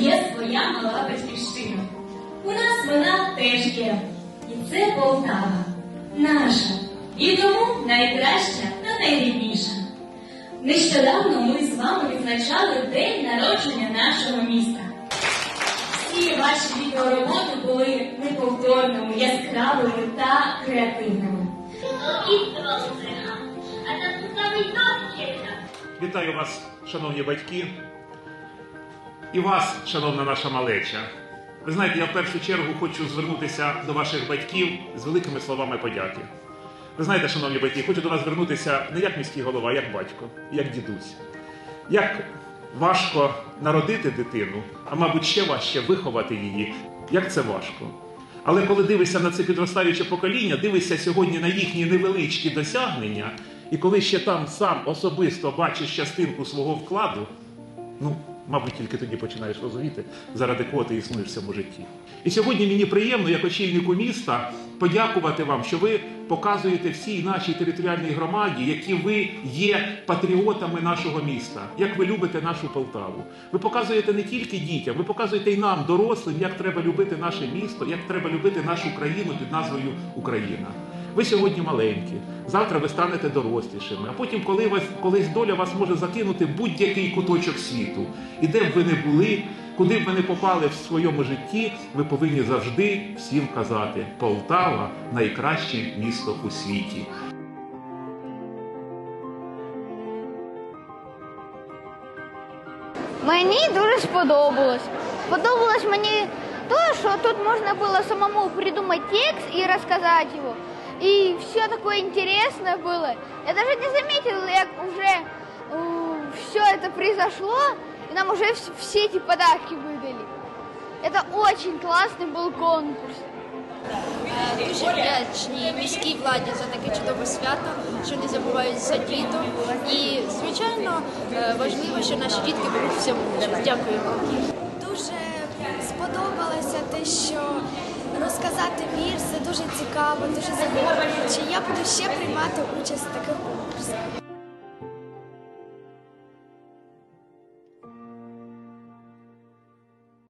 є своя мала батьківщина. У нас вона теж є. І це Полтава. Наша. І тому найкраща та найрідніша. Нещодавно ми з вами відзначали день народження нашого міста. Всі ваші відеороботи були неповторними, яскравими та креативними. Вітаю вас, шановні батьки, і вас, шановна наша малеча. Ви знаєте, я в першу чергу хочу звернутися до ваших батьків з великими словами подяки. Ви знаєте, шановні батьки, хочу до вас звернутися не як міський голова, а як батько, як дідусь. Як важко народити дитину, а мабуть, ще важче виховати її. Як це важко. Але коли дивишся на це підростаюче покоління, дивишся сьогодні на їхні невеличкі досягнення, і коли ще там сам особисто бачиш частинку свого вкладу, ну, мабуть, тільки тоді починаєш розуміти, заради кого ти існуєш в цьому житті. І сьогодні мені приємно, як очільнику міста, подякувати вам, що ви показуєте всій нашій територіальній громаді, які ви є патріотами нашого міста, як ви любите нашу Полтаву. Ви показуєте не тільки дітям, ви показуєте й нам, дорослим, як треба любити наше місто, як треба любити нашу країну під назвою Україна. Ви сьогодні маленькі, завтра ви станете дорослішими, а потім, коли вас колись доля вас може закинути будь-який куточок світу, і де б ви не були, куди б ви не попали в своєму житті, ви повинні завжди всім казати: Полтава найкраще місто у світі. Мені дуже сподобалось. Сподобалось мені то, що тут можна було самому придумати текст і розказати його. І все таке інтересне було. Я даже не заметила, як уже все это произошло, и нам уже вс- все эти подарки выдали. Это очень классный был конкурс. Дуже вдячні міській владі за таке чудове свято, що не забувають за діток. І, звичайно, е, важливо, що наші дітки беруть в цьому участь. Дякую вам. Дуже сподобалося те, що розказати вірш це дуже цікаво, дуже захоплююче. Я буду ще приймати участь в таких конкурсах.